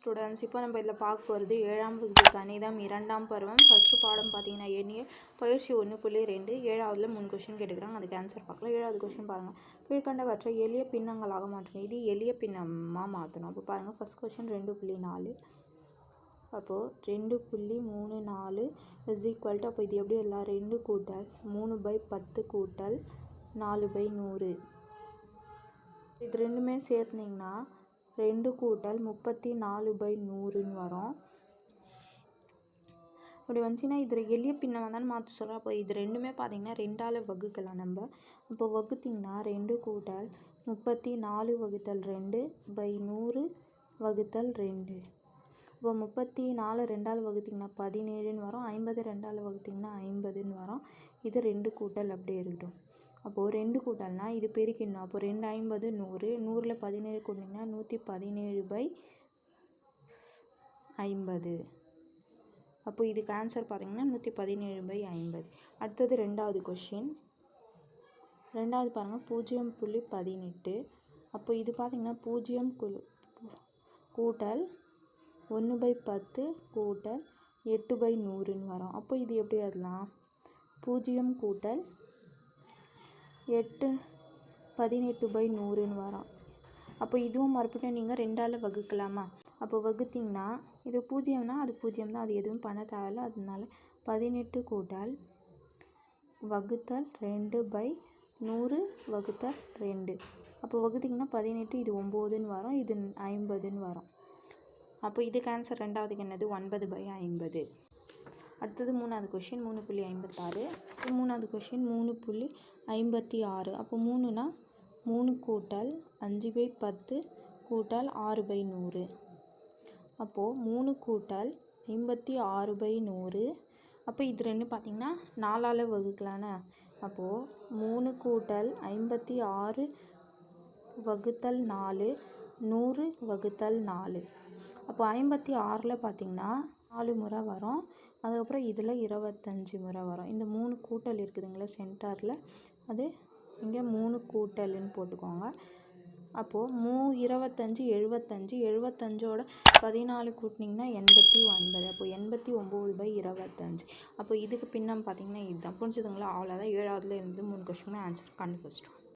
Students இப்போ நம்ம இதில் பார்க்க போகிறது ஏழாம் வகுப்பு கணிதம் இரண்டாம் பருவம். ஃபஸ்ட்டு பாடம் பார்த்தீங்கன்னா எண்ணிய பயிற்சி ஒன்று புள்ளி ரெண்டு ஏழாவதுல மூணு கொஷின் கேட்டுக்கிறாங்க. அதுக்கு ஆன்சர் பார்க்கலாம். ஏழாவது கொஷின் பாருங்கள் கீழ்கண்டவற்றை எளிய பின்னங்களாக மாற்றுங்க. இது எளிய பின்னமாக மாற்றணும். அப்போ பாருங்கள் ஃபஸ்ட் கொஷின் ரெண்டு புள்ளி நாலு. அப்போது ரெண்டு புள்ளி மூணு நாலு இஸ் ஈக்குவல் டு அப்போ இது எப்படி எல்லாம் ரெண்டு கூட்டல் மூணு பை பத்து கூட்டல் நாலு பை நூறு. இது ரெண்டுமே சேர்த்துனிங்கன்னா ரெண்டு கூட்டல் முப்பத்தி நாலு பை நூறுன்னு வரும். இப்படி வந்துச்சுன்னா இதில் எளிய பின்ன தான் மாற்ற சொல்கிறோம் அப்போ இது ரெண்டுமே பார்த்தீங்கன்னா ரெண்டால் வகுக்கலாம் நம்ம. அப்போ வகுத்திங்கன்னா ரெண்டு கூட்டல் முப்பத்தி நாலு வகுத்தல் ரெண்டு பை நூறு வகுத்தல் ரெண்டு. இப்போ முப்பத்தி நாலு ரெண்டால் வகுத்திங்கன்னா பதினேழுன்னு வரும். ஐம்பது ரெண்டால் வகுத்திங்கன்னா ஐம்பதுன்னு வரும். இது ரெண்டு கூட்டல் அப்படியே இருக்கட்டும். அப்போது ரெண்டு கூட்டல்னா இது பெருக்கிடணும். அப்போது ரெண்டு ஐம்பது நூறு நூறில் பதினேழு கூட்டிங்கன்னா நூற்றி பதினேழு பை ஐம்பது. அப்போ இதுக்கு ஆன்சர் பார்த்திங்கன்னா நூற்றி பதினேழு பை ஐம்பது. அடுத்தது ரெண்டாவது கொஷின் ரெண்டாவது பாருங்கள் பூஜ்ஜியம் புள்ளி பதினெட்டு. அப்போ இது பார்த்திங்கன்னா பூஜ்ஜியம் குழு கூட்டல் ஒன்று பை பத்து கூட்டல் எட்டு பை நூறுன்னு வரும். அப்போ இது எப்படி அதெல்லாம் பூஜ்ஜியம் கூட்டல் எட்டு பதினெட்டு பை நூறுன்னு வரும். அப்போ இதுவும் மறுபடியும் நீங்கள் ரெண்டால் வகுக்கலாமா? அப்போ வகுத்திங்கன்னா இது பூஜ்ஜியம்னா அது பூஜ்ஜியம் தான் அது எதுவும் பண்ண தேவையில்ல. அதனால பதினெட்டு கூட்டல் வகுத்தல் ரெண்டு பை நூறு வகுத்தல் ரெண்டு. அப்போ வகுத்திங்கன்னா பதினெட்டு இது ஒம்போதுன்னு வரும் இது ஐம்பதுன்னு வரும். அப்போ இதுக்கு ஆன்சர் ரெண்டாவதுக்கு என்னது? ஒன்பது பை ஐம்பது. அடுத்தது மூணாவது கொஷின் மூணு புள்ளி ஐம்பத்தாறு. மூணாவது கொஷின் மூணு புள்ளி ஐம்பத்தி ஆறு அப்போ மூணுனா மூணு கூட்டல் அஞ்சு பை பத்து கூட்டல் ஆறு பை நூறு. அப்போது மூணு கூட்டல் ஐம்பத்தி ஆறு பை நூறு. அப்போ இது ரெண்டு பார்த்திங்கன்னா நாலால் வகுக்கலான்னு அப்போது மூணு கூட்டல் ஐம்பத்தி ஆறு வகுத்தல் நாலு நூறு வகுத்தல் நாலு. அப்போ ஐம்பத்தி ஆறில் பார்த்திங்கன்னா நாலு முறை வரும். அதுக்கப்புறம் இதில் இருபத்தஞ்சி முறை வரும். இந்த மூணு கூட்டல் இருக்குதுங்களா சென்டரில் அது இங்கே மூணு கூட்டல்னு போட்டுக்கோங்க. அப்போது மூ இருபத்தஞ்சி எழுபத்தஞ்சி எழுபத்தஞ்சோட பதினாலு கூட்டினிங்கன்னா எண்பத்தி ஒன்பது. அப்போது எண்பத்தி ஒம்பது பை இருபத்தஞ்சி. அப்போ இதுக்கு பின்னம் பார்த்தீங்கன்னா இதுதான். புரிஞ்சுதுங்களா? அவ்வளோதான். ஏழாவதுலேருந்து மூணு கொஸ்டின் ஆன்சர் கண்டுபிடிச்சிட்டோம்